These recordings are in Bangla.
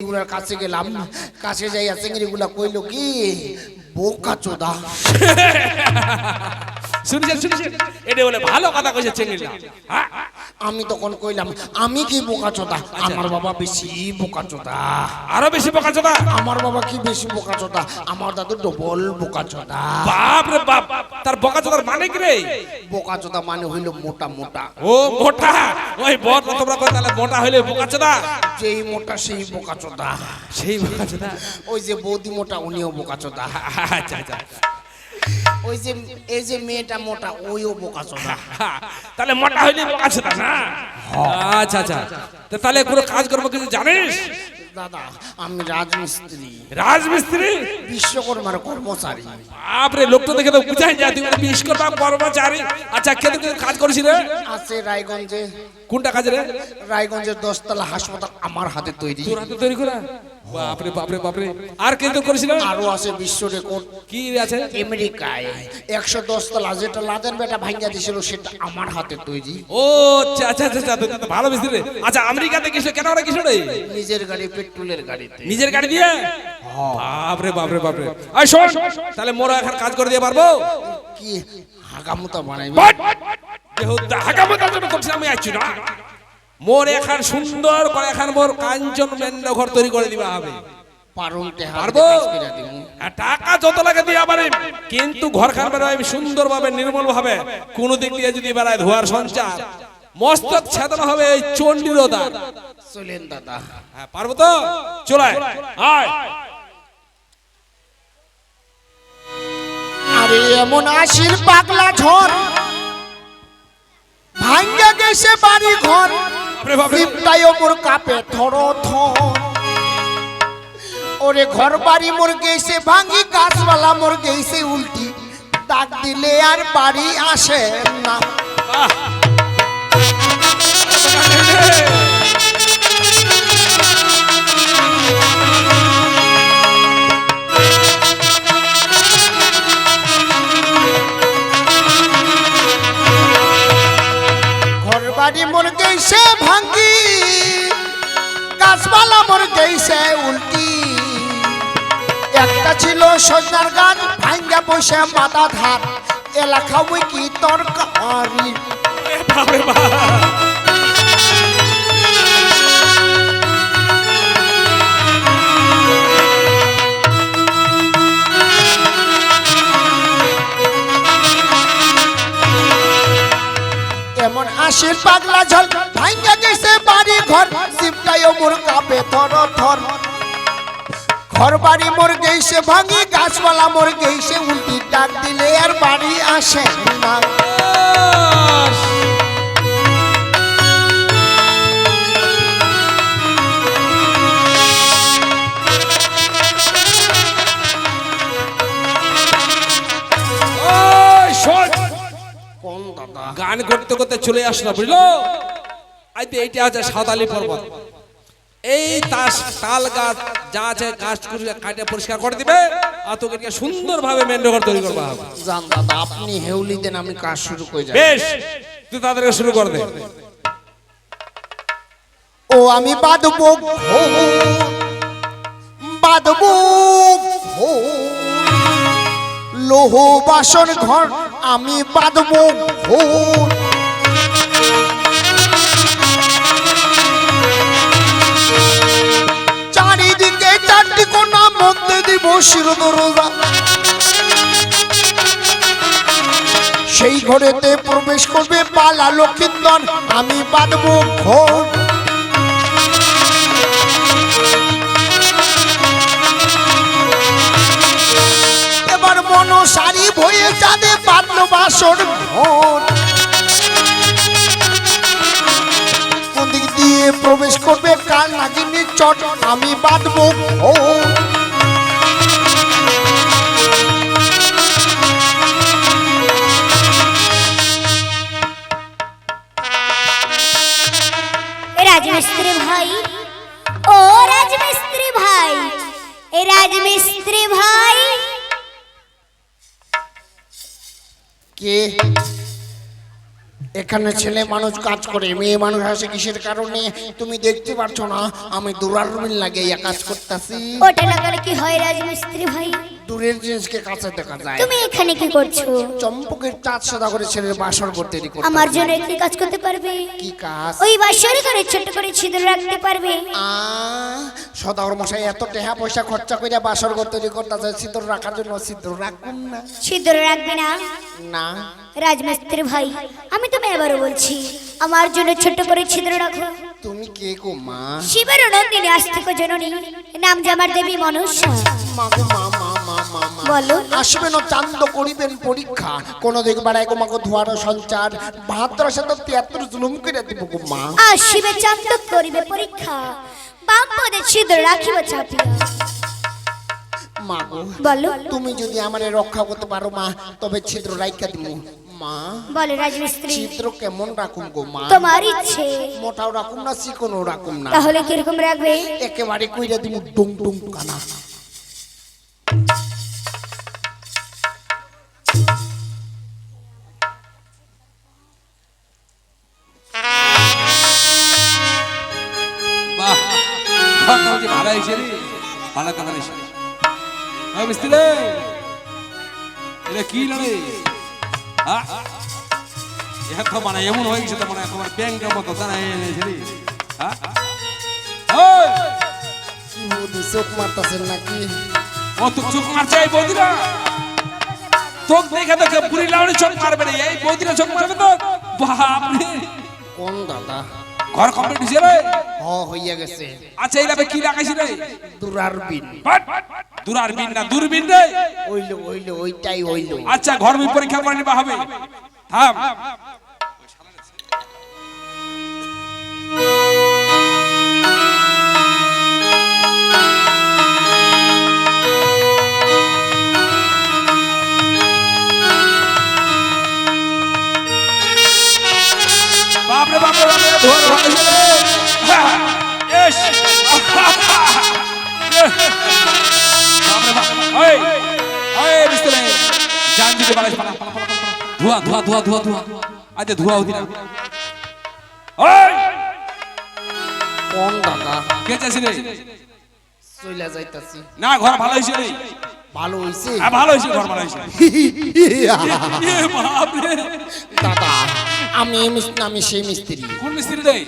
চিংড়িগুলার কাছে গেলাম কাছে যাইয়া চিংড়িগুলা কইল কি বোকা চোদা। শুনেছেন শুনেছেন? এটা বলে ভালো কথা কইছে চেঙ্গিলা হ্যাঁ? আমি তখন কইলাম আমি কি বোকা চোদা? আমার বাবা বেশি বোকা চোদা। আরও বেশি বোকা চোদা? আমার বাবা কি বেশি বোকা চোদা? আমার দাদু ডবল বোকা চোদা। বাপ রে বাপ তার বোকা চোদার মানে কি রে? বোকা চোদা মানে হইল মোটা মোটা। ও মোটা? ওই বট তোমরা কই তাহলে মোটা হইলে বোকা চোদা? যেই মোটা সেই বোকা চোদা। সেই বোকা চোদা। ওই যে বৌদি মোটা উনিও বোকা চোদা। আচ্ছা আচ্ছা। ওই যে এই যে মেয়েটা মোটা ওইও বোকা চোদা। তাহলে মোটা হইলে বোকা চোদা না? আচ্ছা আচ্ছা। তো তাহলে কোনো কাজ করব কিছু জানিস? দাদা আমি রাজমিস্ত্রি। রাজমিস্ত্রি? বিশ্বকর্মার কর্মচারী। বাপরে লোকটা দেখে তো বুঝাই যায়। তুই বিশ্বকর্মা কর্মচারী। আচ্ছা কে তুই কাজ করেছিস রে? আছে রায়গঞ্জে। কোনটা কাজ রে? রায়গঞ্জের দশতলা হাসপাতাল আমার হাতে তৈরি। তোর হাতে তৈরি করা? বাপরে বাপরে বাপরে। আর কে তো করেছিল? আরও আছে বিশ্ব রেকর্ড। কি আছে? আমেরিকায়। একশো দশতলা যেটা লাদেন বেটা ভাঙ্গা দিছিল সেটা আমার হাতে তৈরি। ও আচ্ছা আচ্ছা আচ্ছা আচ্ছা, তো ভালো মিস্ত্রি রে। আচ্ছা আমেরিকাতে কিছু কেন ওরা কিছু নেই নিজের গাড়ি পেট্রোলের গাড়িতে। নিজের গাড়ি দিয়ে? বাপরে বাপরে বাপরে। আই শোন তাহলে মোরা এখন কাজ করে দিয়ে পারব? কি হাগামুতা বানাইবে? আমি আছি না। মোর এখন সুন্দর করে এখন মোর কাঞ্চন মেন্ড ঘর তৈরি করে দিবা হবে। পারব? টাকা যত লাগে কিন্তু ঘর খান সুন্দর ভাবে নির্মল ভাবে কোন দিক দিয়ে যদি বেড়ায় ধোয়ার সঞ্চার মস্তক ছেদন হবে এই চণ্ডীর দ্বার চলেন দাদা। হ্যাঁ পারব তো? আয়। আরে এমন পাগলা ঝড় গেছে বাড়ি ঘর। সিমটাই মোর কাপে থর ওরে ঘর বাড়ি মোর গেছে ভাঙ্গি গাছওয়ালা মোর গেছে উল্টি। ডাক দিলে আর বাড়ি আসে না। বাড়ি মোর গেছে ভাঙ্গি, গাছপালা মোর গেছে উল্টি। একটা ছিল সজনার গাছ ভাঙ্গা বসে মাথা ধার এলাকা ওই কি তরকারি আশির পাগলা ঝল ভাঙ্গা গেছে বাড়ি ঘর শিবটাই মোর কাপে থর থর ঘর বাড়ি মোর গেছে ভাঙি, গাছপালা মোর গেছে উল্টি ডাক দিলে আর বাড়ি আসে না। গান করতে করতে চলে আসলো বুঝলো? আইতে এইটা আছে সাঁওতালি পর্বত। এই তাস তাল গাছ যা আছে গাছ করে কাটে পরিষ্কার করে দিবে আর তোকে সুন্দর ভাবে মেন্ডঘর তৈরি করবা জান দাদা আপনি হেউলি দেন আমি কাজ শুরু করে যাই। বেশ তুই তাদেরকে শুরু করে দে। ও আমি বাদবো বাদবো। লোহ বাসন ঘর, আমি ঘোর চারিদিকে চারটি কোনা মধ্যে দিব শিরদরোজা। সেই ঘরেতে প্রবেশ করবে পালা লক্ষিন্দর আমি বাদবো ঘোর। চাঁদে বাদল বাসর দিয়ে প্রবেশ করবে কাল নাগিনী চট, আমি বাঁধবো ঘর। রাজমিস্ত্রি ভাই, ও রাজমিস্ত্রি ভাই, এ রাজমিস্ত্রি ভাই। কে? এখানে ছেলে মানুষ কাজ করে মেয়ে মানুষ আসে কিসের কারণে? তুমি দেখতে পারছ না আমি দুরার মিল লাগে ইয়া কাজ করতেছি। ওটা লাগালে কি হয় রাজমিস্ত্রি ভাই? দূরের জিনিসকে কাছে দেখা যায়। তুমি এখানে কি করছ? চম্পকের চাঁদ সাদা করে ছেলের বাসর করতে করতে আমার জন্য একটি কাজ করতে পারবে? কি কাজ? ওই বাসরে করে ছোট করে ছিদ্র রাখতে পারবে। আ মশাই এত টাকা পয়সা খরচা করে বাসর করতে দেরি করতেছে সিদ্ধর রাখার জন্য সিদ্ধর রাখুন না। ছিদ্র রাখবে না? না। রাজমিস্ত্রি ভাই আমি তুমি এবারও বলছি আমার জন্য ছোট করে ছিদ্র রাখো। তুমি কে গো মা? শিবের নন্দিনী আস্তিক জননী নাম যে আমার দেবী মনুষ্যা। মা গো মা মা মা মা মা। বলো। আসবেন ও চান্দ করিবেন পরীক্ষা কোন দিক বাড়াই গো ধোয়ার সঞ্চার। বাহাত্তর সাথে তিয়াত্তর জুলুম করে দিব গো মা। আর শিবে চান্দ করিবে পরীক্ষা। বাম পদে ছিদ্র রাখিব চাপিয়া মা বলো। তুমি যদি আমারে রক্ষা করতে পারো মা তবে ছিদ্র রাইখা দিব মা বলে রাজমিস্ত্রি। ছিদ্র কেমন রাখুম গো মা? তোমার ইচ্ছে। মোটাও রাখুম না চিকনও রাখুম না। তাহলে কীরকম রাখবে? একেবারে কইরা দিব ডুং ডুং কানা। চোখ মারতাছেন নাকি? ও তো চোখ মারছে এই বৌদিরা। চোখ দেখে তো পুরি লাউনি চোখ মারবে রে। এই বৌদিরা চোখ মারবে তো বাপরে। কোন দাদা? ঘর কমপ্লিট হইছে রে হ হইয়া গেছে। আচ্ছা এইভাবে কি লাগাইছি রে দুরারবিন। বাট, দূরার বিন না দূরবিন রে? ওইলো ওইলো ওইটাই ওইলো আচ্ছা ঘর বি পরীক্ষা করে নিবা হবে। থাম। ধোয়া ধোয়া ধোয়া ধোয়া ধোয়া আচ্ছা ধোয়া হতি না কোন দাদা কে চাইছি রে চইলা যাইতাছি না ঘর ভালো হয়েছে রে ভালো হইছে? হ্যাঁ ভালো হয়েছে ঘর দাদা আমি এই মিস্ত্রি আমি সেই মিস্ত্রি। কোন মিস্ত্রি রে?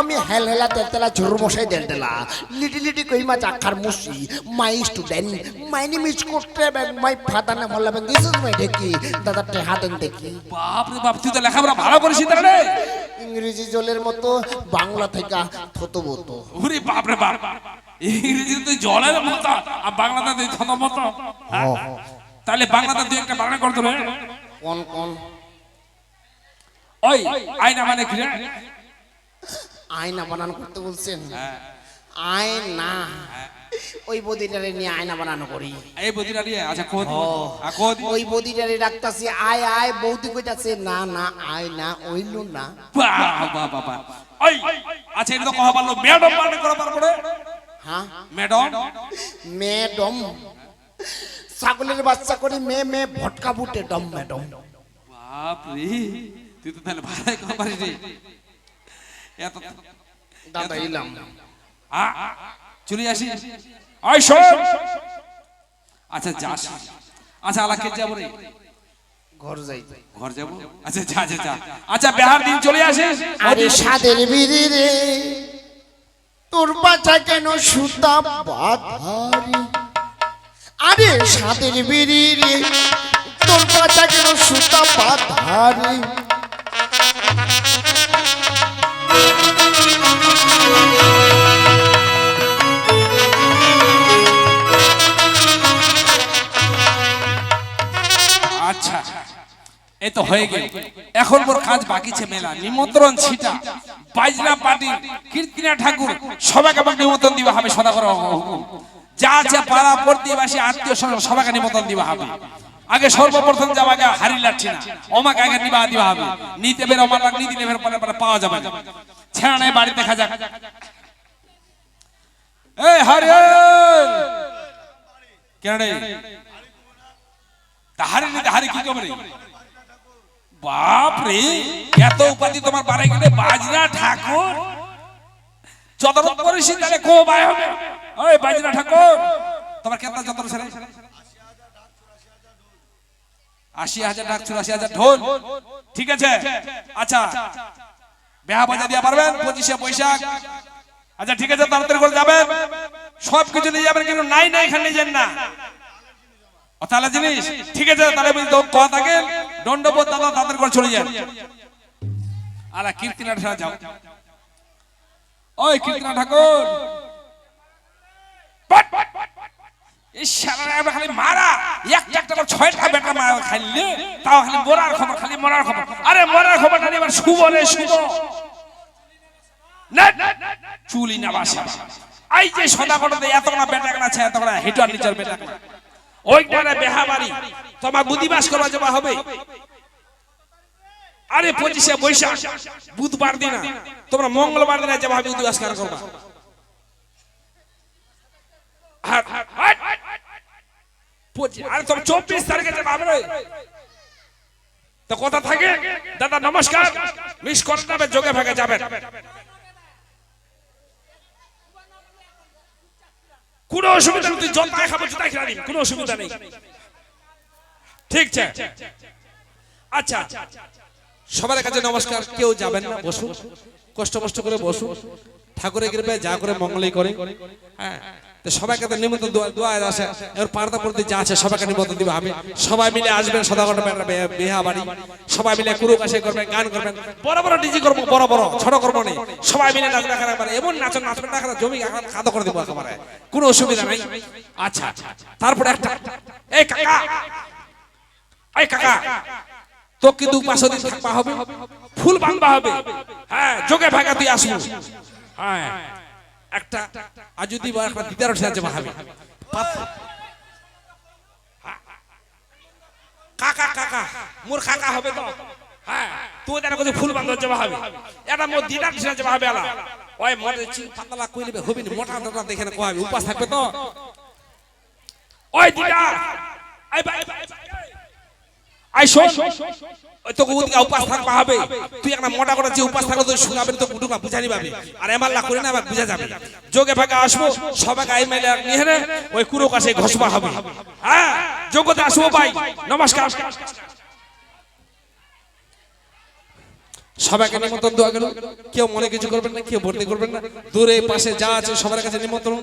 আমি হেল হেলা তেলতেলা ঝুর মশাই দেলতেলা লিটি লিটি কই মাছ আখার মুসি my student my name is কোট্রেবেন my father name this is my ঢেকি দাদা টেহা দেন দেখি। বাপরে বাপ তুই তো লেখাপড়া ভালো করিস রে ইংরেজি জলের মতো বাংলা থেকে থতো বতো ওরে বাপরে বাপ। ইংরেজি জলের মতো আর বাংলাতে তুই থত মতো। হ্যাঁ? তাহলে বাংলাতে তুই একটা বাংলা করতে রে কোন কোন? ওই আয়না মানে কি আয়না বানানো করতে বলছেন? আয়না? ওই বদিটারে নিয়ে আয়না বানানো করি। এই বদিরা রে আচ্ছা কোদ আ কোদ ওই বদিটারে ডাকতাছি আয় আয় বৌদি কইতাছে না না আয় না ওইল না। বাহ বাহ বাহ বাহ। ওই আচ্ছা এটা তো কহা ম্যাডাম মানে করা পারব রে হ্যাঁ? ম্যাডাম? ম্যাডম। ছাগলের বাচ্চা করে মেয়ে মেয়ে ভটকা বুটে ডম ম্যাডম। বাপ রে তুই তো তাহলে ভাড়াই করা পারিস রে। এত দাদা ইলাম আ, চলে আসি। ওই শোন আচ্ছা যাস আচ্ছা আলাকে যাব রে। ঘর যাই। ঘর যাব? আচ্ছা যা যা। আচ্ছা বিহার দিন চলে আসে। আরে সাদের বিড়ি রে। তোর বাচ্চা কেন সুতা বাধারি আরে সাদের বেরিয়ে তোর বাচ্চা কেন সুতা বাধারি এই তো হয়ে গেল। এখন মোর কাজ বাকি ছে মেলা। নিমন্ত্রণ ছিটা। বাইজনা পার্টি, কীর্তিনা ঠাকুর, সবাইকে আমাকে নিমন্ত্রণ দিবা হবে সদা করে। যা আছে পাড়া প্রতিবাসী আত্মীয় স্বজন, সবাইকে নিমন্ত্রণ দিবা হবে। আগে সর্বপ্রথম যাবাকে হারি লাগছে না। ওমাকে আগে নিবা দিবা হবে। নিতে বের আমার লাগ নিতে বের পরে পরে পাওয়া যাবে ছেড়া নাই বাড়ি দেখা যাক এই! হারি কেন রে? তাহারি নিতে হারি কি কবে বাপ রে, এত উপাধি তোমার বাড়ি গেলে বাজনা ঠাকুর? যত করিস তাহলে কো বাই হবে। ওই বাজনা ঠাকুর, তোমার কেতনা যত ছেলে আশি হাজার ডাক চুরাশি হাজার ঢোল। ঠিক আছে? আচ্ছা বেহা বাজা দিয়া পারবেন, পঁচিশে বৈশাখ। আচ্ছা ঠিক আছে, তাড়াতাড়ি করে যাবেন। সব কিছু নিয়ে যাবেন, কিন্তু নাই নাই, এখানে যান না। তাহলে জিনিস, ঠিক আছে, তাহলে কথা থাকে দণ্ডবোধ দাদা তাদের করে চলে যান আলা কীর্তিনা ঠাকুর যাও। ওই কীর্তিনা ঠাকুর। খালি মারা। একটা একটা ছয়টা বেটা মারা খাইলে তাও খালি মরার খবর খালি মরার খবর। আরে মরার খবরটা নিয়ে এবার শুভ রে শুভ। না, চুলি না বাসা। এই যে সদা করতে এতগুলা বেটা আছে এতগুলা হেঁটুয়ার নিচের বেটা কেনা ওইখানে বেহা বাড়ি তোমার বুদ্ধিবাস করা জমা হবে। আরে পঁচিশে বৈশাখ, বুধবার দিন তোমরা মঙ্গলবার দিনে জমা হবে বুদ্ধিবাস করা করবা চব্বিশ তারিখে জমা হবে কথা থাকে? দাদা নমস্কার। মিস করে যাবে যোগে ভাগে যাবেন। কোনো অসুবিধা নেই জল তাই খাব তাই খেলা কোনো অসুবিধা নেই। ঠিক আছে? আচ্ছা সবার কাছে নমস্কার, কেউ যাবেন না, বসুন, কষ্ট কষ্ট করে বসুন, ঠাকুরের কৃপায় যা করে মঙ্গলই করে হ্যাঁ তো সবাইকে তো নিমন্ত্রণ দোয়া দোয়া আসে এবার পার্দা পড়তে যা আছে সবাইকে নিমন্ত্রণ দিবে আমি। সবাই মিলে আসবেন সদাগর বিহা বাড়ি। সবাই মিলে কুরু কাছে করবেন, গান করবেন। বড় বড় ডিজি করব, বড় বড়, ছোট করব নেই সবাই মিলে নাচবে একেবারে এমন নাচন, নাচবেন না একেবারে জমি খাদা করে দেবো একেবারে। কোনো অসুবিধা নাই। আচ্ছা তারপরে একটা এই কাকা! এই কাকা! তো কিন্তু পাঁচশো দিন থাকবা হবে। ফুল বাঁধবা হবে। হ্যাঁ যোগে ভাগা তুই আসব। হ্যাঁ। একটা আর যদি বা একটা দিদার আছে ভাবে কাকা কাকা মোর কাকা হবে তো। হ্যাঁ তুই যেন কিছু ফুল বাঁধা যাবা হবে এটা মোর দিদার যাবা হবে আলা। ওই মরে পাতলা কইলে হবে না মোটা মোটা দেখে না কয় উপাস থাকবে তো। ওই দিদা ভাই আই শোন। তোকে উদিকে উপাস থাকবা তুই একটা মোটা করে যে উপাস থাকো তুই শুনাবে তো কুটুকা বুঝানি পাবি। আর এমার লা করে না আবার বুঝা যাবে। যোগে ভাগে আসব সবাইকে আই মেলে নিয়ে নে, ওই কুরো কাছে ঘষবা হবে। হ্যাঁ যোগতে আসব ভাই। নমস্কার। সবাইকে নিমন্ত্রণ দেওয়া গেল। কেউ মনে কিছু করবেন না, কেউ ভর্তি করবেন না। দূরে পাশে যা আছে সবার কাছে নিমন্ত্রণ।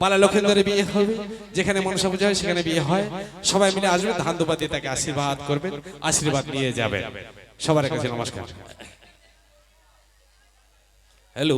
বালা লক্ষেন্দ্রের বিয়ে হবে যেখানে মনসা পূজা হয় সেখানে বিয়ে হয়। সবাই মিলে আসবে ধান দোপা দিয়ে তাকে আশীর্বাদ করবেন আশীর্বাদ নিয়ে যাবে। সবার কাছে নমস্কার। হ্যালো